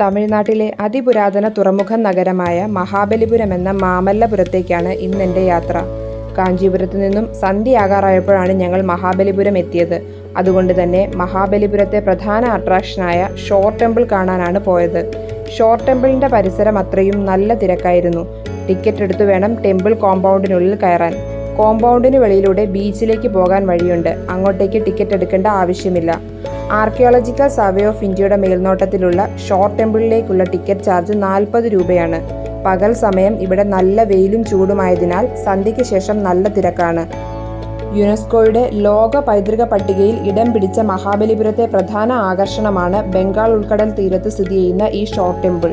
തമിഴ്നാട്ടിലെ അതിപുരാതന തുറമുഖ നഗരമായ മഹാബലിപുരം എന്ന മാമല്ലപുരത്തേക്കാണ് ഇന്നെന്റെ യാത്ര. കാഞ്ചീപുരത്ത് നിന്നും സന്ധ്യയാകാറായപ്പോഴാണ് ഞങ്ങൾ മഹാബലിപുരം എത്തിയത്. അതുകൊണ്ട് തന്നെ മഹാബലിപുരത്തെ പ്രധാന അട്രാക്ഷനായ ഷോർ ടെമ്പിൾ കാണാനാണ് പോയത്. ഷോർ ടെമ്പിളിന്റെ പരിസരം അത്രയും നല്ല തിരക്കായിരുന്നു. ടിക്കറ്റ് എടുത്തു വേണം ടെമ്പിൾ കോമ്പൗണ്ടിനുള്ളിൽ കയറാൻ. കോമ്പൗണ്ടിന് വെളിയിലൂടെ ബീച്ചിലേക്ക് പോകാൻ വഴിയുണ്ട്. അങ്ങോട്ടേക്ക് ടിക്കറ്റ് എടുക്കേണ്ട ആവശ്യമില്ല. ആർക്കിയോളജിക്കൽ സർവേ ഓഫ് ഇന്ത്യയുടെ മേൽനോട്ടത്തിലുള്ള ഷോർ ടെമ്പിളിലേക്കുള്ള ടിക്കറ്റ് ചാർജ് നാൽപ്പത് രൂപയാണ്. പകൽ സമയം ഇവിടെ നല്ല വെയിലും ചൂടുമായതിനാൽ സന്ധ്യയ്ക്ക് ശേഷം നല്ല തിരക്കാണ്. യുനെസ്കോയുടെ ലോക പൈതൃക പട്ടികയിൽ ഇടം പിടിച്ച മഹാബലിപുരത്തെ പ്രധാന ആകർഷണമാണ് ബംഗാൾ ഉൾക്കടൽ തീരത്ത് സ്ഥിതി ചെയ്യുന്ന ഈ ഷോർ ടെമ്പിൾ.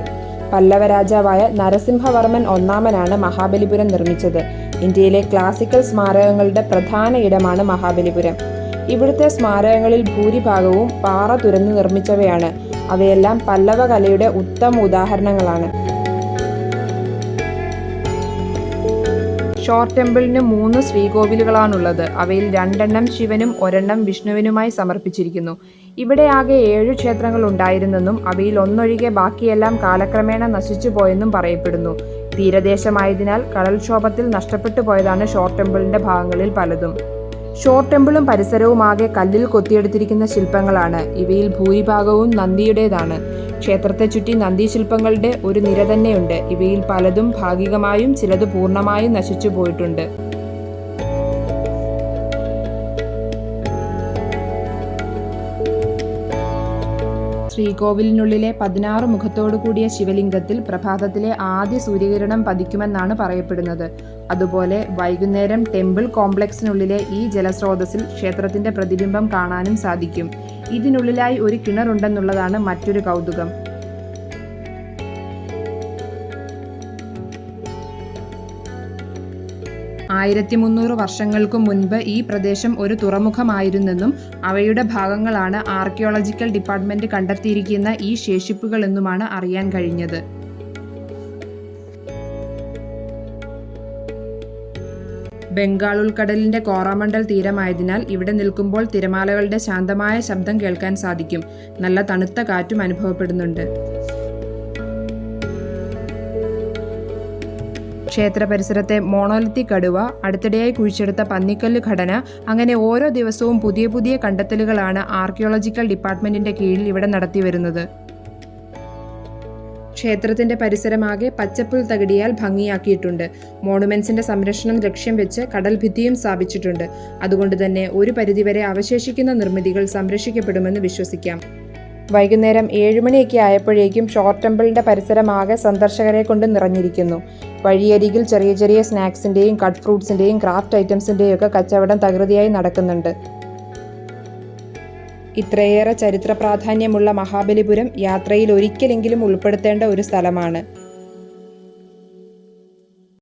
പല്ലവ രാജാവായ നരസിംഹവർമ്മൻ ഒന്നാമനാണ് മഹാബലിപുരം നിർമ്മിച്ചത്. ഇന്ത്യയിലെ ക്ലാസിക്കൽ സ്മാരകങ്ങളുടെ പ്രധാന ഇടമാണ് മഹാബലിപുരം. ഇവിടുത്തെ സ്മാരകങ്ങളിൽ ഭൂരിഭാഗവും പാറ തുരന്ന് നിർമ്മിച്ചവയാണ്. അവയെല്ലാം പല്ലവ കലയുടെ ഉത്തമ ഉദാഹരണങ്ങളാണ്. ഷോർ ടെമ്പിളിന് മൂന്ന് ശ്രീകോവിലുകളാണുള്ളത്. അവയിൽ രണ്ടെണ്ണം ശിവനും ഒരെണ്ണം വിഷ്ണുവിനുമായി സമർപ്പിച്ചിരിക്കുന്നു. ഇവിടെ ആകെ ഏഴു ക്ഷേത്രങ്ങൾ ഉണ്ടായിരുന്നെന്നും അവയിൽ ഒന്നൊഴികെ ബാക്കിയെല്ലാം കാലക്രമേണ നശിച്ചു പോയെന്നും പറയപ്പെടുന്നു. തീരദേശമായതിനാൽ കടൽക്ഷോഭത്തിൽ നഷ്ടപ്പെട്ടു പോയതാണ് ഷോർ ടെമ്പിളിന്റെ ഭാഗങ്ങളിൽ പലതും. ഷോർ ടെമ്പിളും പരിസരവും ആകെ കല്ലിൽ കൊത്തിയെടുത്തിരിക്കുന്ന ശില്പങ്ങളാണ്. ഇവയിൽ ഭൂരിഭാഗവും നന്ദിയുടേതാണ്. ക്ഷേത്രത്തെ ചുറ്റി നന്ദിശില്പങ്ങളുടെ ഒരു നിര തന്നെയുണ്ട്. ഇവയിൽ പലതും ഭാഗികമായും ചിലത് പൂർണമായും നശിച്ചു പോയിട്ടുണ്ട്. ശ്രീകോവിലിനുള്ളിലെ പതിനാറ് മുഖത്തോടു കൂടിയ ശിവലിംഗത്തിൽ പ്രഭാതത്തിലെ ആദ്യ സൂര്യകിരണം പതിക്കുമെന്നാണ് പറയപ്പെടുന്നത്. അതുപോലെ വൈകുന്നേരം ടെമ്പിൾ കോംപ്ലക്സിനുള്ളിലെ ഈ ജലസ്രോതസ്സിൽ ക്ഷേത്രത്തിന്റെ പ്രതിബിംബം കാണാനും സാധിക്കും. ഇതിനുള്ളിലായി ഒരു കിണറുണ്ടെന്നുള്ളതാണ് മറ്റൊരു കൗതുകം. ആയിരത്തി മുന്നൂറ് വർഷങ്ങൾക്കു മുൻപ് ഈ പ്രദേശം ഒരു തുറമുഖമായിരുന്നെന്നും അവയുടെ ഭാഗങ്ങളാണ് ആർക്കിയോളജിക്കൽ ഡിപ്പാർട്ട്മെന്റ് കണ്ടെത്തിയിരിക്കുന്ന ഈ ശേഷിപ്പുകളെന്നുമാണ് അറിയാൻ കഴിഞ്ഞത്. ബംഗാൾ ഉൾക്കടലിന്റെ കോറാമണ്ഡൽ തീരമായതിനാൽ ഇവിടെ നിൽക്കുമ്പോൾ തിരമാലകളുടെ ശാന്തമായ ശബ്ദം കേൾക്കാൻ സാധിക്കും. നല്ല തണുത്ത കാറ്റും അനുഭവപ്പെടുന്നുണ്ട്. ക്ഷേത്ര പരിസരത്തെ മോണോലിത്തി കടുവ അടുത്തിടെയായി കുഴിച്ചെടുത്ത പന്നിക്കല്ല് ഘടന അങ്ങനെ ഓരോ ദിവസവും പുതിയ പുതിയ കണ്ടെത്തലുകളാണ് ആർക്കിയോളജിക്കൽ ഡിപ്പാർട്ട്മെന്റിന്റെ കീഴിൽ ഇവിടെ നടത്തിവരുന്നത് ക്ഷേത്രത്തിന്റെ പരിസരമാകെ പച്ചപ്പുൽ തകിടിയാൽ ഭംഗിയാക്കിയിട്ടുണ്ട്. മോണുമെന്റ്സിന്റെ സംരക്ഷണം ലക്ഷ്യം വെച്ച് കടൽ ഭിത്തിയും സ്ഥാപിച്ചിട്ടുണ്ട്. അതുകൊണ്ട് തന്നെ ഒരു പരിധിവരെ അവശേഷിക്കുന്ന നിർമ്മിതികൾ സംരക്ഷിക്കപ്പെടുമെന്ന് വിശ്വസിക്കാം. വൈകുന്നേരം ഏഴുമണിയൊക്കെ ആയപ്പോഴേക്കും ഷോർട്ട് ടെമ്പിളിന്റെ പരിസരമാകെ സന്ദർശകരെ കൊണ്ട് നിറഞ്ഞിരിക്കുന്നു. വഴിയരികിൽ ചെറിയ ചെറിയ സ്നാക്സിന്റെയും കട്ട് ഫ്രൂട്ട്സിന്റെയും ക്രാഫ്റ്റ് ഐറ്റംസിന്റെയും ഒക്കെ കച്ചവടം തകൃതിയായി നടക്കുന്നുണ്ട്. ഇത്രയേറെ ചരിത്ര പ്രാധാന്യമുള്ള മഹാബലിപുരം യാത്രയിൽ ഒരിക്കലെങ്കിലും ഉൾപ്പെടുത്തേണ്ട ഒരു സ്ഥലമാണ്.